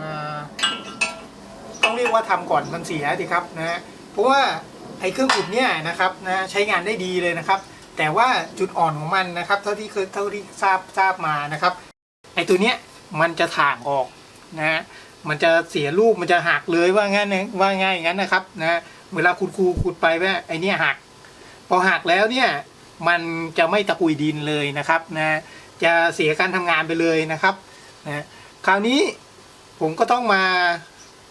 อ่าต้องเรียกว่าทำก่อนมันเสียสิครับนะฮะเพราะว่าไอ้เครื่องขุดเนี่ยนะครับนะใช้งานได้ดีเลยนะครับ แต่ว่าจุดอ่อนของมันนะครับ เท่าที่เคยเท่าที่ทราบทราบมานะครับไอ้ตัวเนี้ยมันจะถ่างออกนะฮะมันจะเสียรูปมันจะหักเลยว่างั้นว่าง่ายอย่างนั้นนะครับนะเวลาขุดคูขุดไปว่าไอ้เนี่ยหัก พอหักแล้วเนี่ยมันจะไม่ตะกุยดินเลยนะครับนะจะเสียการทำงานไปเลยนะครับนะคราวนี้ ผมก็ต้องมา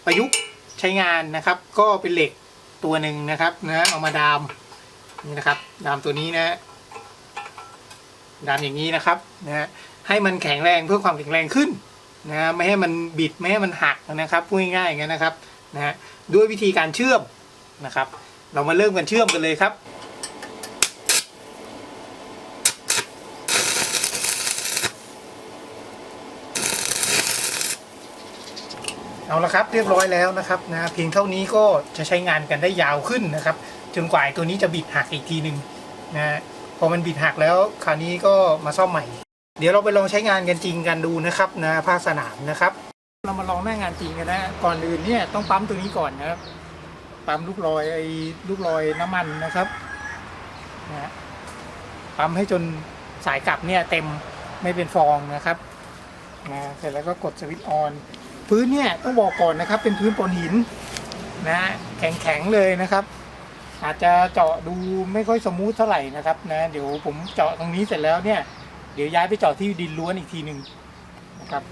ประยุกต์ใช้งานนะครับ ก็เป็นเหล็กตัวหนึ่งนะครับนะเอามาดามนี่นะครับ ดามตัวนี้นะ ดามอย่างนี้นะครับนะให้มันแข็งแรงเพื่อความแข็งแรงขึ้นนะไม่ให้มันบิดไม่ให้มันหักนะครับพูดง่ายๆอย่างนั้นนะครับนะฮะด้วยวิธีการเชื่อมนะครับ เรามาเริ่มกันเชื่อมกันเลยครับ เอาละครับเรียบร้อยแล้วนะครับนะเพียงเท่านี้ก็จะใช้งานกันได้ยาวขึ้นนะครับ จนกว่าตัวนี้จะบิดหักอีกทีหนึ่งนะพอมันบิดหักแล้วคราวนี้ก็มาซ่อมใหม่ เดี๋ยวเราไปลองใช้งานกันจริงกันดูนะครับนะภาคสนามนะครับ เรามาลองหน้างานจริงกันนะก่อนอื่นเนี่ยต้องปั๊มตัวนี้ก่อนนะครับปั๊มลูกลอยไอ้ลูกลอยน้ำมันนะครับนะฮะปั๊มให้จนสายกลับเนี่ยเต็มไม่เป็นฟองนะครับนะเสร็จแล้วก็กดสวิตช์ออน พื้นเนี่ยต้องบอกก่อนนะครับ เป็นพื้นปนหินนะแข็งแข็งๆเลยนะครับ อาจจะเจาะดูไม่ค่อยสมูทเท่าไหร่นะครับนะเดี๋ยวผมเจาะตรงนี้เสร็จแล้วเนี่ย เดี๋ยวย้ายไปเจาะที่ดินล้วนอีกทีหนึ่งนะครับ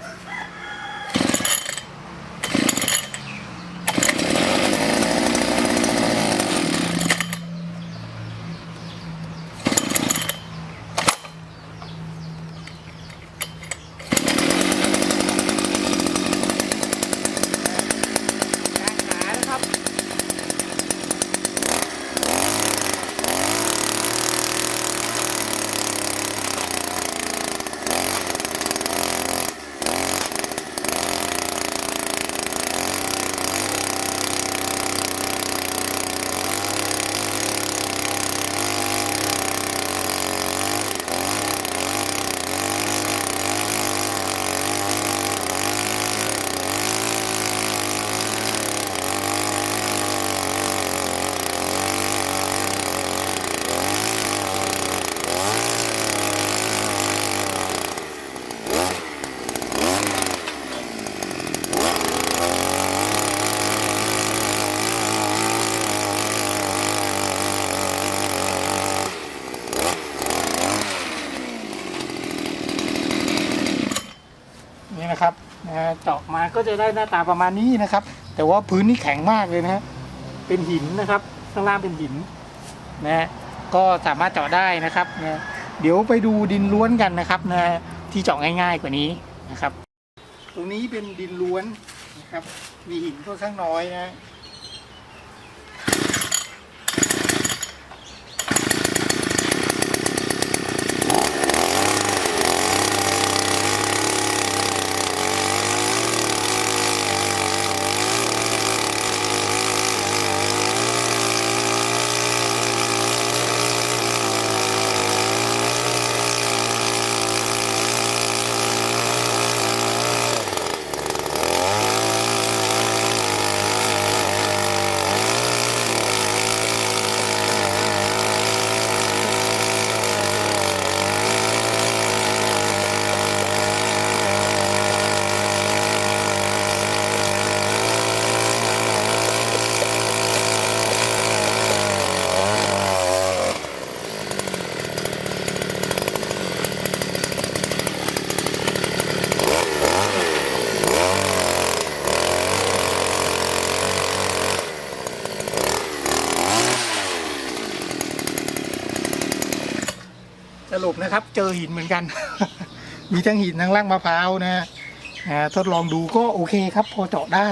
นะฮะเจาะมาก็จะได้หน้าตาประมาณนี้นะครับ แต่ว่าพื้นนี่แข็งมากเลยนะฮะเป็นหินนะครับข้างล่างเป็นหินนะฮะก็สามารถเจาะได้นะครับนะเดี๋ยวไปดูดินล้วนกันนะครับนะที่เจาะง่าย ๆกว่านี้นะครับ ตรงนี้เป็นดินล้วนนะครับ มีหินค่อนข้างน้อยนะ สรุปนะครับ เจอหินเหมือนกัน มีทั้งหินทั้งรากมะพร้าวนะฮะทดลองดูก็โอเคครับพอเจาะได้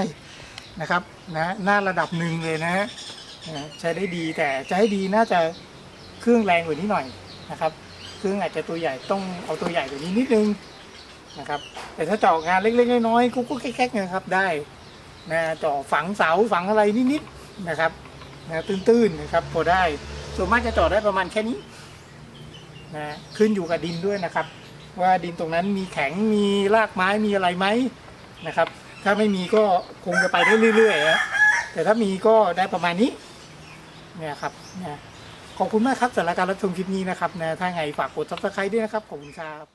นะครับนะหน้าระดับหนึ่งเลยนะฮะใช้ได้ดีแต่จะให้ดีน่าจะเครื่องแรงกว่านี้หน่อยนะครับ เครื่องอาจจะตัวใหญ่ต้องเอาตัวใหญ่กว่านี้นิดนึงนะครับ แต่ถ้าเจาะงานเล็กๆน้อยๆกุ๊กๆแก๊กๆนะครับได้นะเจาะฝังเสาฝังอะไรนิดๆนะครับนะตื้นๆนะครับพอได้ส่วนมากจะเจาะได้ประมาณแค่นี้ นะขึ้นอยู่กับดินด้วยนะครับ ว่าดินตรงนั้นมีแข็งมีรากไม้มีอะไรไหมนะครับ ถ้าไม่มีก็คงจะไปได้เรื่อยๆนะแต่ถ้ามีก็ได้ประมาณนี้เนี่ยครับนะขอบคุณมากครับสำหรับการรับชมคลิปนี้นะครับนะถ้าไงฝากกดซับสไครต์ด้วยนะครับขอบคุณครับ